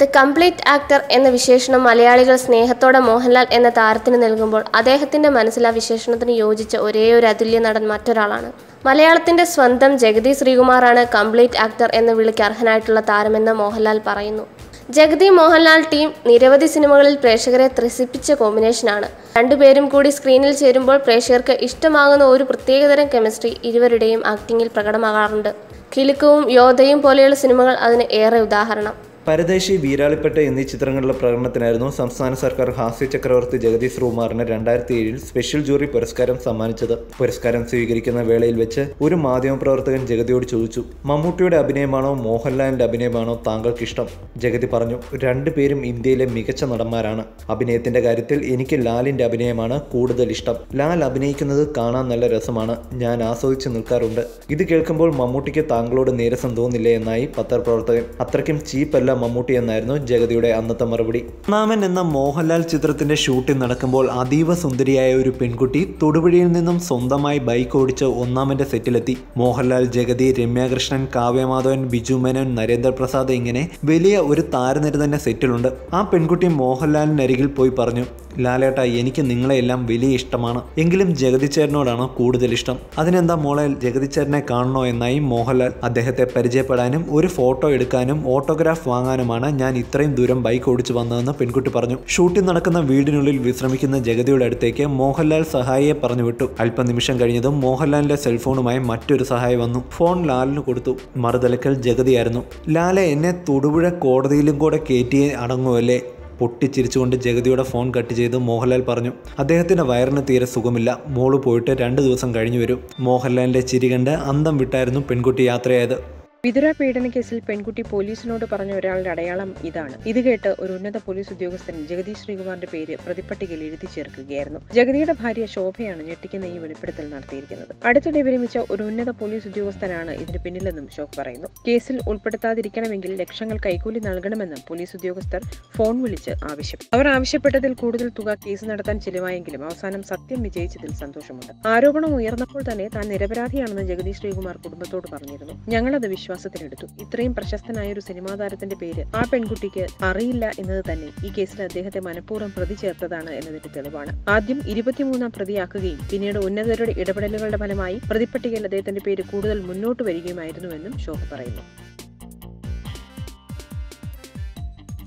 The complete actor എന്ന വിശേഷണം മലയാളികൾ സ്നേഹത്തോടെ മോഹൻലാൽ എന്ന താരത്തിന് നൽകുമ്പോൾ അദ്ദേഹത്തിന്റെ മനസ്സിൽ ആ വിശേഷണത്തിന് യോജിച്ച ഒരേ ഒരു അതുല്യ നടൻ മറ്റൊരാളാണ്. മലയാളത്തിന്റെ സ്വന്തം ജഗതി ശ്രീകുമാറാണ് കംപ്ലീറ്റ് ആക്ടർ എന്ന വിളിക്ക് അർഹനായിട്ടുള്ള താരമെന്ന് മോഹൻലാൽ പറയുന്നു. ജഗതി മോഹൻലാൽ ടീം നിരവധി സിനിമകളിൽ പ്രേക്ഷകരെ ത്രസിപ്പിച്ച കോമ്പിനേഷനാണ്. രണ്ടുപേരും കൂടി സ്ക്രീനിൽ ചേരുമ്പോൾ പ്രേക്ഷകർക്ക് ഇഷ്ടമാകുന്ന ഒരു പ്രത്യേകതരം കെമിസ്ട്രി ഇരുവരുടെയും ആക്ടിങ്ങിൽ പ്രകടമാകാറുണ്ട്. കിലുക്കവും യോധയും പോലെയുള്ള സിനിമകൾ അതിന് ഏറെ ഉദാഹരണം. പരദേശി വീരാളിപ്പെട്ട എന്നീ ചിത്രങ്ങളുടെ പ്രകടനത്തിനായിരുന്നു സംസ്ഥാന സർക്കാർ ഹാസ്യ ചക്രവർത്തി ജഗദീഷ് ശ്രീകുമാറിന് രണ്ടായിരത്തി ഏഴിൽ സ്പെഷ്യൽ ജൂറി പുരസ്കാരം സമ്മാനിച്ചത്. പുരസ്കാരം സ്വീകരിക്കുന്ന വേളയിൽ വെച്ച് ഒരു മാധ്യമപ്രവർത്തകൻ ജഗതിയോട് ചോദിച്ചു മമ്മൂട്ടിയുടെ അഭിനയമാണോ മോഹൻലാലിന്റെ അഭിനയമാണോ താങ്കൾക്ക് ഇഷ്ടം ജഗതി പറഞ്ഞു രണ്ടുപേരും ഇന്ത്യയിലെ മികച്ച നടന്മാരാണ്. അഭിനയത്തിന്റെ കാര്യത്തിൽ എനിക്ക് ലാലിന്റെ അഭിനയമാണ് കൂടുതൽ ഇഷ്ടം. ലാൽ അഭിനയിക്കുന്നത് കാണാൻ നല്ല രസമാണ്. ഞാൻ ആസ്വദിച്ചു നിൽക്കാറുണ്ട്. ഇത് കേൾക്കുമ്പോൾ മമ്മൂട്ടിക്ക് താങ്കളോട് നീരസം തോന്നില്ലേ? എന്നായി പത്രപ്രവർത്തകൻ. അത്രയ്ക്കും ചീപ്പല്ല മമ്മൂട്ടി എന്നായിരുന്നു ജഗതിയുടെ അന്നത്തെ മറുപടി. ഒന്നാമൻ എന്ന മോഹൻലാൽ ചിത്രത്തിന്റെ ഷൂട്ടിംഗ് നടക്കുമ്പോൾ അതീവ സുന്ദരിയായ ഒരു പെൺകുട്ടി തൊടുപുഴയിൽ നിന്നും സ്വന്തമായി ബൈക്ക് ഓടിച്ച് ഒന്നാമന്റെ സെറ്റിലെത്തി. മോഹൻലാൽ ജഗതി രമ്യാകൃഷ്ണൻ കാവ്യമാധവൻ ബിജു മേനോൻ നരേന്ദ്രപ്രസാദ് ഇങ്ങനെ വലിയ ഒരു താരനിര തന്നെ സെറ്റിലുണ്ട്. ആ പെൺകുട്ടി മോഹൻലാലിനരികിൽ പോയി പറഞ്ഞു ലാലേട്ട എനിക്ക് നിങ്ങളെയെല്ലാം വലിയ ഇഷ്ടമാണ്. എങ്കിലും ജഗതിച്ചേരനോടാണ് കൂടുതൽ ഇഷ്ടം. അതിനെന്താ മോളെ ജഗതിച്ചേരനെ കാണണോ എന്നായി മോഹൻലാൽ അദ്ദേഹത്തെ പരിചയപ്പെടാനും ഒരു ഫോട്ടോ എടുക്കാനും ഓട്ടോഗ്രാഫ് വാങ്ങാനുമാണ് ഞാൻ ഇത്രയും ദൂരം ബൈക്ക് ഓടിച്ചു വന്നതെന്ന് പെൺകുട്ടി പറഞ്ഞു. ഷൂട്ടിംഗ് നടക്കുന്ന വീടിനുള്ളിൽ വിശ്രമിക്കുന്ന ജഗതിയുടെ അടുത്തേക്ക് മോഹൻലാൽ സഹായിയെ പറഞ്ഞു വിട്ടു. അല്പനിമിഷം കഴിഞ്ഞതും മോഹൻലാലിന്റെ സെൽഫോണുമായി മറ്റൊരു സഹായി വന്നു. ഫോൺ ലാലിന് കൊടുത്തു. മറുതലക്കൽ ജഗതിയായിരുന്നു. ലാലെ എന്നെ തൊടുപുഴ കോടതിയിലും കൂടെ കയറ്റിയേ അടങ്ങുമല്ലേ പൊട്ടിച്ചിരിച്ചുകൊണ്ട് ജഗതിയുടെ ഫോൺ കട്ട് ചെയ്ത് മോഹൻലാൽ പറഞ്ഞു അദ്ദേഹത്തിന്റെ വയറിന് തീരെ സുഖമില്ല. മോൾ പോയിട്ട് രണ്ട് ദിവസം കഴിഞ്ഞു വരും. മോഹൻലാലിന്റെ ചിരി കണ്ട് അന്തം വിട്ടായിരുന്നു പെൺകുട്ടി യാത്രയായത്. വിതുര പീഡന കേസിൽ പെൺകുട്ടി പോലീസിനോട് പറഞ്ഞ ഒരാളുടെ അടയാളം ഇതാണ്. ഇത് കേട്ട് ഒരു ഉന്നത പോലീസ് ഉദ്യോഗസ്ഥൻ ജഗദീഷ് ശ്രീകുമാറിന്റെ പേര് പ്രതിപ്പട്ടികയിൽ എഴുതി ചേർക്കുകയായിരുന്നു. ജഗതിയുടെ ഭാര്യ ശോഭയാണ് ഞെട്ടിക്കുന്ന ഈ വെളിപ്പെടുത്തൽ നടത്തിയിരിക്കുന്നത്. അടുത്തിടെ വിരമിച്ച ഒരു ഉന്നത പോലീസ് ഉദ്യോഗസ്ഥനാണ് ഇതിന് പിന്നിലെന്നും ശോഭ പറയുന്നു. കേസിൽ ഉൾപ്പെടുത്താതിരിക്കണമെങ്കിൽ ലക്ഷങ്ങൾ കൈക്കൂലി നൽകണമെന്നും പോലീസ് ഉദ്യോഗസ്ഥർ ഫോൺ വിളിച്ച് ആവശ്യം അവർ ആവശ്യപ്പെട്ടതിൽ കൂടുതൽ തുക കേസ് നടത്താൻ ചിലവായെങ്കിലും അവസാനം സത്യം വിജയിച്ചതിൽ സന്തോഷമുണ്ട്. ആരോപണം ഉയർന്നപ്പോൾ തന്നെ താൻ നിരപരാധിയാണെന്ന് ജഗദീഷ് ശ്രീകുമാർ കുടുംബത്തോട് പറഞ്ഞിരുന്നു. ഞങ്ങളത് വിശ്വാസത്തിലെടുത്തു ഇത്രയും പ്രശസ്തനായ ഒരു സിനിമാ താരത്തിന്റെ പേര് ആ പെൺകുട്ടിക്ക് അറിയില്ല എന്നത് തന്നെ. ഈ കേസിൽ അദ്ദേഹത്തെ മനഃപൂർവം പ്രതി ചേർത്തതാണ് എന്നതിന്റെ തെളിവാണ്. ആദ്യം ഇരുപത്തിമൂന്നാം പ്രതിയാക്കുകയും പിന്നീട് ഉന്നതരുടെ ഇടപെടലുകളുടെ ഫലമായി പ്രതിപ്പട്ടികയിൽ അദ്ദേഹത്തിന്റെ പേര് കൂടുതൽ മുന്നോട്ട് വരികയുമായിരുന്നുവെന്നും ശോഭ പറയുന്നു.